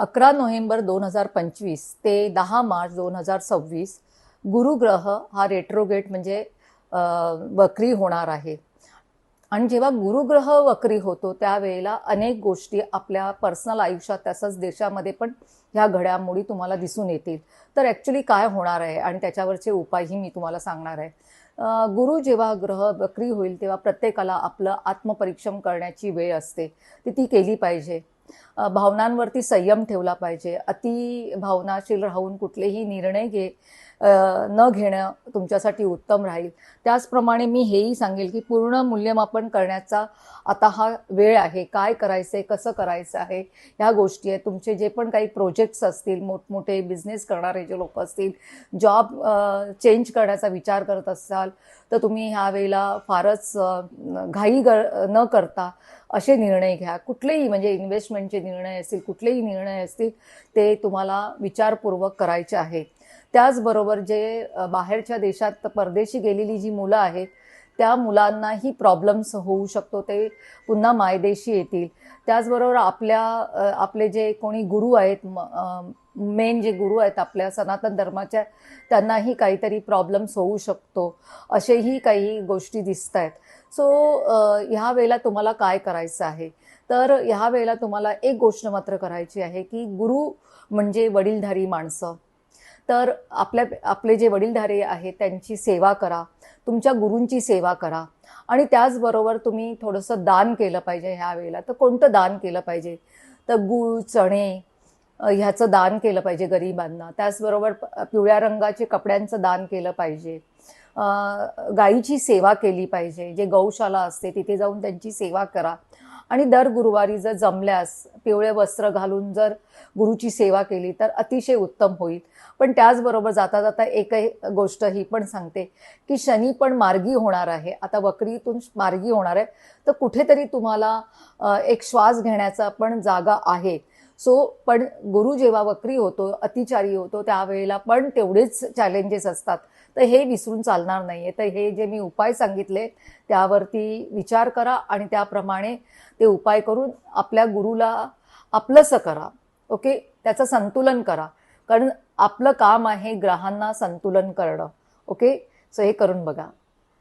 अकरा नोव्हेंबर दोन हजार पंचवीस ते दहा मार्च दोन हजार सव्वीस गुरुग्रह हा रेट्रोगेट म्हणजे वक्री होणार आहे. आणि जेव्हा गुरुग्रह वक्री होतो त्यावेळेला अनेक गोष्टी आपल्या पर्सनल आयुष्यात तसंच देशामध्ये पण ह्या घडामोडी तुम्हाला दिसून येतील. तर ॲक्च्युली काय होणार आहे? आणि त्याच्यावरचे उपायही मी तुम्हाला सांगणार आहे. गुरु जेव्हा ग्रह वक्री होईल तेव्हा प्रत्येकाला आपलं आत्मपरीक्षण करण्याची वेळ असते. ती ती केली पाहिजे. भावनांवरती संयम ठेवला पाहिजे. अति भावनाशील राहून कुठलेही निर्णय घे न घेणं तुमच्यासाठी उत्तम राहील. त्याचप्रमाणे मी हेही सांगेल की पूर्ण मूल्यमापन करण्याचा आता हा वेळ आहे. काय करायचं आहे कसं करायचं आहे ह्या गोष्टी आहेत. तुमचे जे पण काही प्रोजेक्ट्स असतील मोठमोठे बिझनेस करणारे जे लोक असतील जॉब चेंज करण्याचा विचार करत असाल तर तुम्ही ह्या वेळेला फारच घाई गर न करता असे निर्णय घ्या. कुठलेही म्हणजे इन्व्हेस्टमेंटचे निर्णय असतील कुठलेही निर्णय असतील ते तुम्हाला विचारपूर्वक करायचे आहेत त्याचबरोबर जे बाहेरच्या देशात परदेशी गेलेली जी मुलं आहेत त्या मुलांनाही प्रॉब्लेम्स होऊ शकतो. ते पुन्हा मायदेशी येतील. त्याचबरोबर आपल्या आपले जे कोणी गुरु आहेत मेन जे गुरु आहेत आपल्या सनातन धर्माच्या त्यांनाही काहीतरी प्रॉब्लेम्स होऊ शकतो. असेही काही गोष्टी दिसत आहेत सो ह्या वेळेला तुम्हाला काय करायचं आहे? तर ह्या वेळेला तुम्हाला एक गोष्ट मात्र करायची आहे की गुरु म्हणजे वडीलधारी माणसं. तर आपल्या आपले जे वडीलधारे आहेत त्यांची सेवा करा तुमच्या गुरूंची सेवा करा. आणि त्याचबरोबर तुम्ही थोडंसं दान केलं पाहिजे ह्या वेळेला. तर कोणतं दान केलं पाहिजे? तर गूळ चणे ह्याचं दान केलं पाहिजे गरिबांना. त्याचबरोबर पिवळ्या रंगाचे कपड्यांचं दान केलं पाहिजे. गाईची सेवा केली पाहिजे. जे गौशाला असते तिथे जाऊन त्यांची सेवा करा. आणि दर गुरुवारी जर जमल्यास पिवळे वस्त्र घालून जर गुरुची सेवा केली तर अतिशय उत्तम होईल. पण त्याचबरोबर जाता जाता एकही गोष्ट ही पण सांगते की शनी पण मार्गी होणार आहे. आता वक्रीतून मार्गी होणार आहे. तर कुठेतरी तुम्हाला एक श्वास घेण्याचा पण जागा आहे. सो पण गुरु जेव्हा वक्री होतो अतिचारी होतो त्यावेळेला पण तेवढेच चॅलेंजेस असतात. तर हे विसरून चालणार नाही आहे तर हे जे मी उपाय सांगितले त्यावरती विचार करा आणि त्याप्रमाणे ते उपाय करून आपल्या गुरुला आपलंसं करा. ओके? त्याचं संतुलन करा. कारण आपलं काम आहे ग्रहांना संतुलन करणं. ओके? सो हे करून बघा.